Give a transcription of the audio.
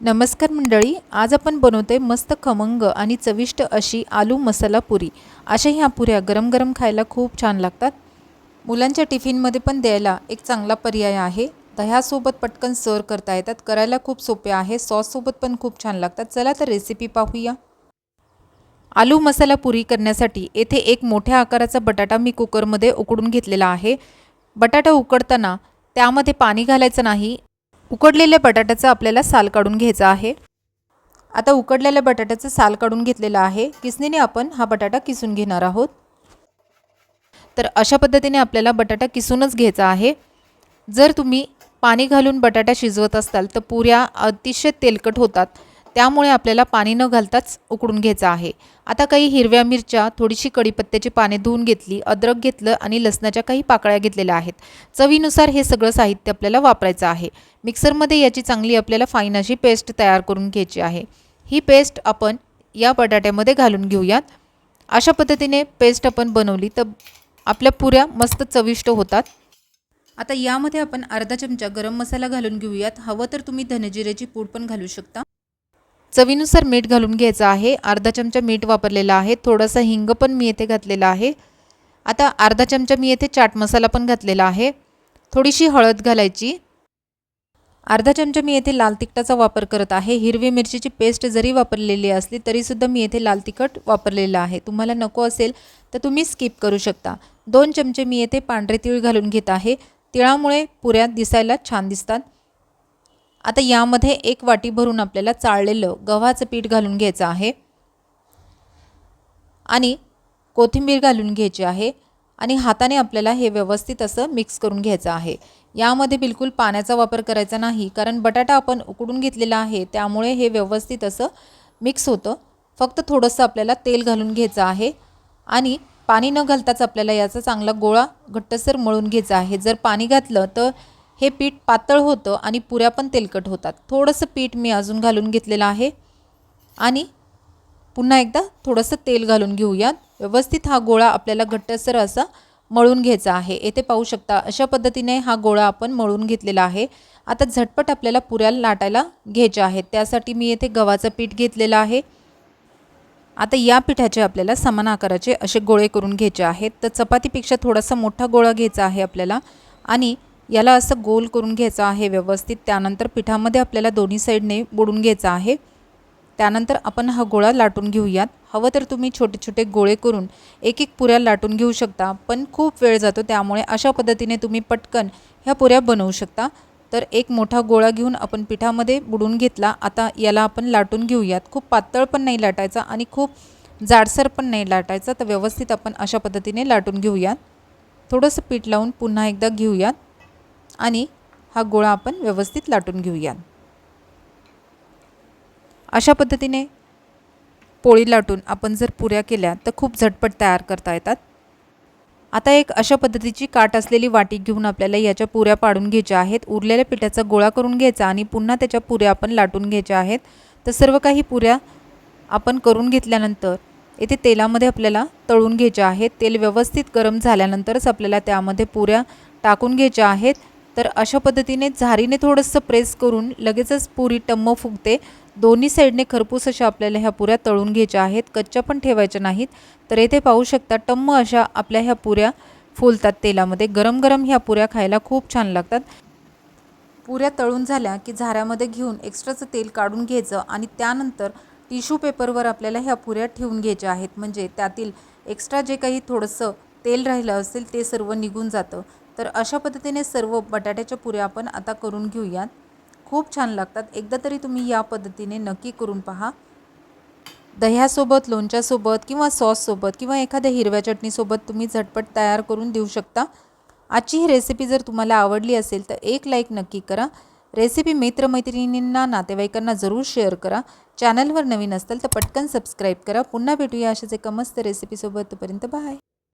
नमस्कार मंडळी आज आपण बनवतोय मस्त खमंग आणि चविष्ट अशी आलू मसाला पुरी. अशा ह्या पुऱ्या गरम गरम खायला खूप छान लागतात. मुलांच्या टिफिनमध्ये पण द्यायला एक चांगला पर्याय आहे. दह्यासोबत पटकन सर्व करता येतात करायला खूप सोपे आहे सॉससोबत पण खूप छान लागतात. चला तर रेसिपी पाहूया. आलू मसाला पुरी करण्यासाठी येथे एक मोठ्या आकाराचा बटाटा मी कुकरमध्ये उकडून घेतलेला आहे. बटाटा उकडताना त्यामध्ये पाणी घालायचं नाही उकडलेल्या बटाट्याचं आपल्याला साल काढून घ्यायचा आहे. आता उकडलेल्या बटाट्याचं साल काढून घेतलेलं आहे. किसणीने आपण हा बटाटा किसून घेणार आहोत. तर अशा पद्धतीने आपल्याला बटाटा किसूनच घ्यायचा आहे. जर तुम्ही पाणी घालून बटाटा शिजवत असाल तर पुऱ्या अतिशय तेलकट होतात. त्यामुळे आपल्याला पाणी न घालताच उकडून घ्यायचं आहे. आता काही हिरव्या मिरच्या थोडीशी कढीपत्त्याची पाने धुवून घेतली अद्रक घेतलं आणि लसणाच्या काही पाकळ्या घेतलेल्या आहेत. चवीनुसार हे सगळं साहित्य आपल्याला वापरायचं आहे. मिक्सरमध्ये याची चांगली आपल्याला फाईन अशी पेस्ट तयार करून घ्यायची आहे. ही पेस्ट आपण या बटाट्यामध्ये घालून घेऊयात. अशा पद्धतीने पेस्ट आपण बनवली तर आपल्या पुऱ्या मस्त चविष्ट होतात. आता यामध्ये आपण अर्धा चमचा गरम मसाला घालून घेऊयात. हवं तर तुम्ही धनजिऱ्याची पूड पण घालू शकता. चवीनुसार मीठ घालून घ्यायचं आहे. अर्धा चमचा मीठ वापरलेला आहे. थोडंसं हिंग पण मी येथे घातलेला आहे. आता अर्धा चमचा मी येथे चाट मसाला पण घातलेला आहे. थोडीशी हळद घालायची. अर्धा चमचा मी येथे लाल तिखटाचा वापर करत आहे. हिरवी मिरचीची पेस्ट जरी वापरलेली असली तरीसुद्धा मी येथे लाल तिखट वापरलेलं आहे. तुम्हाला नको असेल तर तुम्ही स्किप करू शकता. दोन चमचे मी येथे पांढरे तीळ घालून घेत आहे. तिळामुळे पुऱ्या दिसायला छान दिसतात. आता यामध्ये एक वाटी भरून आपल्याला चाळलेलं गव्हाचं पीठ घालून घ्यायचं आहे. आणि कोथिंबीर घालून घ्यायची आहे. आणि हाताने आपल्याला हे व्यवस्थित असं मिक्स करून घ्यायचं आहे. यामध्ये बिलकुल पाण्याचा वापर करायचा नाही कारण बटाटा आपण उकडून घेतलेला आहे त्यामुळे हे व्यवस्थित असं मिक्स होतं. फक्त थोडंसं आपल्याला तेल घालून घ्यायचं आहे. आणि पाणी न घालताच आपल्याला याचा चांगला गोळा घट्टसर मळून घ्यायचा आहे. जर पाणी घातलं तर हे पीठ पातळ होतं आणि पुऱ्या पण तेलकट होतात. थोडंसं पीठ मी अजून घालून घेतलेलं आहे. आणि पुन्हा एकदा थोडंसं तेल घालून घेऊयात. व्यवस्थित हा गोळा आपल्याला घट्टसर असा मळून घ्यायचा आहे. येथे पाहू शकता अशा पद्धतीने हा गोळा आपण मळून घेतलेला आहे. आता झटपट आपल्याला पुऱ्या लाटायला घ्यायच्या आहेत. त्यासाठी मी येथे गव्हाचं पीठ घेतलेलं आहे. आता या पिठाचे आपल्याला समान आकाराचे असे गोळे करून घ्यायचे आहेत. तर चपातीपेक्षा थोडासा मोठा गोळा घ्यायचा आहे आपल्याला. आणि याला असं गोल करून घ्यायचं आहे व्यवस्थित. त्यानंतर पिठामध्ये आपल्याला दोन्ही साईडने बुडून घ्यायचं आहे. त्यानंतर आपण हा गोळा लाटून घेऊयात. हवं तर तुम्ही छोटे छोटे गोळे करून एक एक पुऱ्या लाटून घेऊ शकता पण खूप वेळ जातो त्यामुळे अशा पद्धतीने तुम्ही पटकन ह्या पुऱ्या बनवू शकता. तर एक मोठा गोळा घेऊन आपण पिठामध्ये बुडून घेतला. आता याला आपण लाटून घेऊयात. खूप पातळ पण नाही लाटायचा आणि खूप जाडसर पण नाही लाटायचा. तर व्यवस्थित आपण अशा पद्धतीने लाटून घेऊयात. थोडंसं पीठ लावून पुन्हा एकदा घेऊयात. आणि हा गोळा आपण व्यवस्थित लाटून घेऊया अशा पद्धतीने पोळी लाटून आपण जर पुऱ्या केल्या तर खूप झटपट तयार करता येतात. आता एक अशा पद्धतीची काट असलेली वाटी घेऊन आपल्याला याच्या पुऱ्या पाडून घ्यायच्या आहेत. उरलेल्या पिठाचा गोळा करून घ्यायचा आणि पुन्हा त्याच्या पुऱ्या आपण लाटून घ्यायच्या आहेत. तर सर्व काही पुऱ्या आपण करून घेतल्यानंतर येथे तेलामध्ये आपल्याला तळून घ्यायच्या आहेत. तेल व्यवस्थित गरम झाल्यानंतरच आपल्याला त्यामध्ये पुऱ्या टाकून घ्यायच्या आहेत. तर अशा पद्धतीने झारीने थोडंसं प्रेस करून लगेचच पुरी टम्म फुगते. दोन्ही साईडने खरपूस अशा आपल्याला ह्या पुऱ्या तळून घ्यायच्या आहेत. कच्च्या पण ठेवायच्या नाहीत. तर येथे पाहू शकता टम्म अशा आपल्या ह्या पुऱ्या फुलतात तेलामध्ये. गरम गरम ह्या पुऱ्या खायला खूप छान लागतात. पुऱ्या तळून झाल्या की झाऱ्यामध्ये घेऊन एक्स्ट्राचं तेल काढून घ्यायचं आणि त्यानंतर टिश्यू पेपरवर आपल्याला ह्या पुऱ्या ठेवून घ्यायच्या आहेत. म्हणजे त्यातील एक्स्ट्रा जे काही थोडंसं तेल राहिलं असेल ते सर्व निघून जातं. तर अशा पद्धतीने सर्व बटाट्याच्या पुऱ्या आपण आता करून घेऊयात. खूप छान लागतात. एकदा तरी तुम्ही या पद्धतीने नक्की करून पहा. दह्यासोबत लोणच्यासोबत किंवा सॉससोबत किंवा एखाद्या हिरव्या चटणीसोबत तुम्ही झटपट तयार करून देऊ शकता. आजची ही रेसिपी जर तुम्हाला आवडली असेल तर एक लाईक नक्की करा. रेसिपी मित्रमैत्रिणींना नातेवाईकांना जरूर शेअर करा. चॅनलवर नवीन असेल तर पटकन सबस्क्राईब करा. पुन्हा भेटूया अशाच एका मस्त रेसिपीसोबत तोपर्यंत बाय